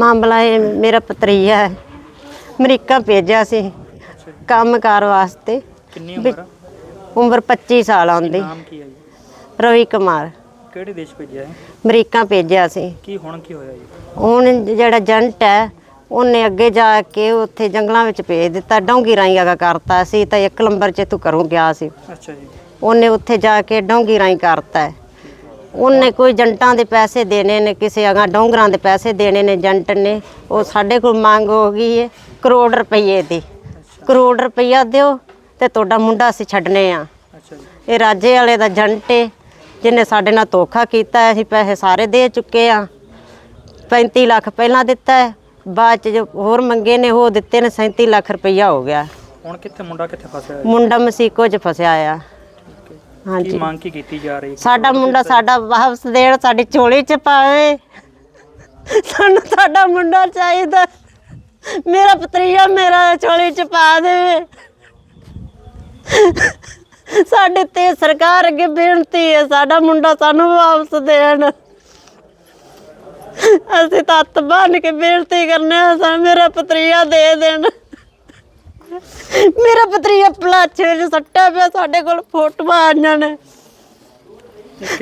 ਮਾਮਲਾ ਇਹ ਮੇਰਾ ਪਤਰੀਆ ਹੈ। ਅਮਰੀਕਾ ਭੇਜਿਆ ਸੀ ਕੰਮਕਾਰ ਵਾਸਤੇ। ਕਿੰਨੀ ਉਮਰ ਆ? ਉਮਰ 25 ਸਾਲ ਆਉਂਦੀ। ਨਾਮ ਕੀ ਹੈ ਜੀ? ਰਵੀ ਕੁਮਾਰ। ਕਿਹੜੇ ਦੇਸ਼ ਭੇਜਿਆ ਹੈ ਅਮਰੀਕਾ ਭੇਜਿਆ ਸੀ। ਕੀ ਹੁਣ ਕੀ ਹੋਇਆ ਜੀ? ਹੁਣ ਜਿਹੜਾ ਏਜੰਟ ਹੈ ਉਹਨੇ ਅੱਗੇ ਜਾ ਕੇ ਉੱਥੇ ਜੰਗਲਾਂ ਵਿੱਚ ਭੇਜ ਦਿੱਤਾ। ਡੌਂਗੀ ਰਾਈ ਅਗਾ ਕਰਤਾ। ਸੀ ਤਾਂ ਇੱਕ ਨੰਬਰ 'ਚ ਤੂੰ ਘਰੋਂ ਗਿਆ ਸੀ। ਅੱਛਾ ਜੀ। ਉਹਨੇ ਉੱਥੇ ਜਾ ਕੇ ਡੌਂਗੀ ਰਾਈ ਕਰਤਾ। ਹੈ ਉਹਨੇ ਕੋਈ ਏਜੰਟਾਂ ਦੇ ਪੈਸੇ ਦੇਣੇ ਨੇ ਕਿਸੇ ਅਗਾ ਡੋਂਗਰਾਂ ਦੇ ਪੈਸੇ ਦੇਣੇ ਨੇ ਏਜੰਟ ਨੇ ਉਹ ਸਾਡੇ ਕੋਲ ਮੰਗ ਹੋ ਗਈ ਹੈ ਕਰੋੜ ਰੁਪਏ ਦੀ। ਕਰੋੜ ਰੁਪਈਆ ਦਿਓ ਤੇ ਤੁਹਾਡਾ ਮੁੰਡਾ ਅਸੀਂ ਛੱਡਨੇ ਆ। ਇਹ ਰਾਜੇ ਵਾਲੇ ਦਾ ਏਜੰਟ ਏ ਜਿਹਨੇ ਸਾਡੇ ਨਾਲ ਧੋਖਾ ਕੀਤਾ ਹੈ। ਅਸੀਂ ਪੈਸੇ ਸਾਰੇ ਦੇ ਚੁੱਕੇ ਆ। 35 ਲੱਖ ਪਹਿਲਾਂ ਦਿੱਤਾ ਹੈ ਬਾਅਦ ਚ ਜੋ ਹੋਰ ਮੰਗੇ ਨੇ ਉਹ ਦਿੱਤੇ ਨੇ 37 ਲੱਖ ਰੁਪਈਆ ਹੋ ਗਿਆ। ਹੁਣ ਕਿੱਥੇ ਮੁੰਡਾ ਕਿੱਥੇ ਫਸਿਆ ਹੈ ਮੁੰਡਾ ਮਸੀਕੋ ਚ ਫਸਿਆ ਆ। ਕੀ ਹਾਂਜੀ ਮੰਗ ਕੀ ਕੀਤੀ ਜਾ ਰਹੀ ਹੈ? ਸਾਡਾ ਮੁੰਡਾ ਸਾਡਾ ਵਾਪਸ ਦੇਣ ਸਾਡੀ ਝੋਲੀ ਚ ਪਾਵੇ। ਸਾਨੂੰ ਸਾਡਾ ਮੁੰਡਾ ਚਾਹੀਦਾ। ਮੇਰਾ ਪਤਰੀਆ ਮੇਰਾ ਝੋਲੀ ਚ ਪਾ ਦੇਵੇ। ਸਾਡੇ ਤੇ ਸਰਕਾਰ ਅੱਗੇ ਬੇਨਤੀ ਹੈ ਸਾਡਾ ਮੁੰਡਾ ਸਾਨੂੰ ਵਾਪਸ ਦੇਣ। ਅਸੀਂ ਤਾਂ ਹੱਥ ਬੰਨ ਕੇ ਬੇਨਤੀ ਕਰਨੇ ਆ ਸਾ ਮੇਰਾ ਪਤਰੀਆ ਦੇ ਦੇਣ। ਮੇਰਾ ਪਤਰੀਆ ਪਲਾਛੇ ਵਿੱਚ ਸੱਟਿਆ ਪਿਆ ਸਾਡੇ ਕੋਲ ਫੋਟੋਆਂ ਆਈਆਂ ਨੇ।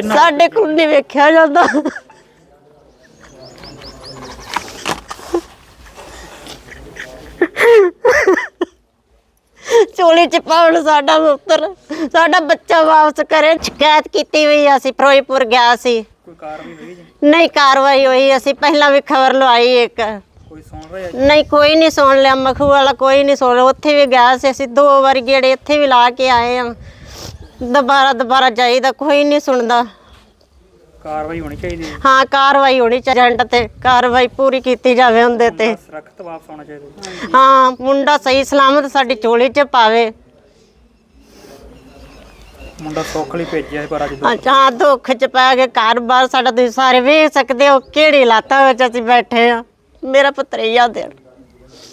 ਸਾਡੇ ਕੋਲ ਨਹੀਂ ਵੇਖਿਆ ਜਾਂਦਾ। ਚੋਲੀ ਚ ਪਾਉਣ ਸਾਡਾ ਪੁੱਤਰ ਸਾਡਾ ਬੱਚਾ ਵਾਪਸ ਕਰੇ ਸ਼ਿਕਾਇਤ ਕੀਤੀ ਹੋਈ ਅਸੀਂ ਫਿਰੋਜ਼ਪੁਰ ਗਿਆ ਸੀ। ਕੋਈ ਕਾਰਵਾਈ ਹੋਈ ਜੀ? ਨਹੀਂ ਕਾਰਵਾਈ ਹੋਈ ਅਸੀਂ ਪਹਿਲਾਂ ਵੀ ਖਬਰ ਲਵਾਈ ਇੱਕ। ਕੋਈ ਸੁਣ ਰਿਹਾ ਜੀ? ਨਹੀਂ ਕੋਈ ਨਹੀਂ ਸੁਣ ਲਿਆ ਮਖੂ ਵਾਲਾ ਕੋਈ ਨਹੀਂ ਸੁਣ ਲਿਆ ਉੱਥੇ ਵੀ ਗਿਆ ਸੀ ਅਸੀਂ ਦੋ ਵਾਰ ਗੇੜੇ ਇੱਥੇ ਵੀ ਲਾ ਕੇ ਆਏ ਆ ਦੁਬਾਰਾ ਦੁਬਾਰਾ ਜਾਈਦਾ ਕੋਈ ਨਹੀਂ ਸੁਣਦਾ। ਕਾਰਵਾਈ ਹੋਣੀ ਚਾਹੀਦੀ ਹੈ? ਹਾਂ ਕਾਰਵਾਈ ਹੋਣੀ ਚਾਹੀਦੀ ਏਜੰਟ ਤੇ ਕਾਰਵਾਈ ਪੂਰੀ ਕੀਤੀ ਜਾਵੇ ਉਹਦੇ ਤੇ। ਸੁਰੱਖਿਅਤ ਵਾਪਸ ਆਉਣਾ ਚਾਹੀਦਾ। ਹਾਂ ਮੁੰਡਾ ਸਹੀ ਸਲਾਮਤ ਸਾਡੀ ਝੋਲੀ 'ਚ ਪਾਵੇ। ਮੁੰਡਾ ਸੁੱਖ ਲਈ ਭੇਜਿਆ ਸੀ ਪਰ ਅੱਜ ਦੁੱਖ ਅੱਛਾ ਦੁੱਖ 'ਚ ਪੈ ਕੇ ਘਰ-ਬਾਰ ਸਾਡਾ ਤੁਸੀਂ ਸਾਰੇ ਵੇਖ ਸਕਦੇ ਹੋ ਕਿਹੜੀ ਲਾਤਾਂ ਵਿੱਚ ਅਸੀਂ ਬੈਠੇ ਆ ਮੇਰਾ ਪਤਰੀਆ ਦੇਣ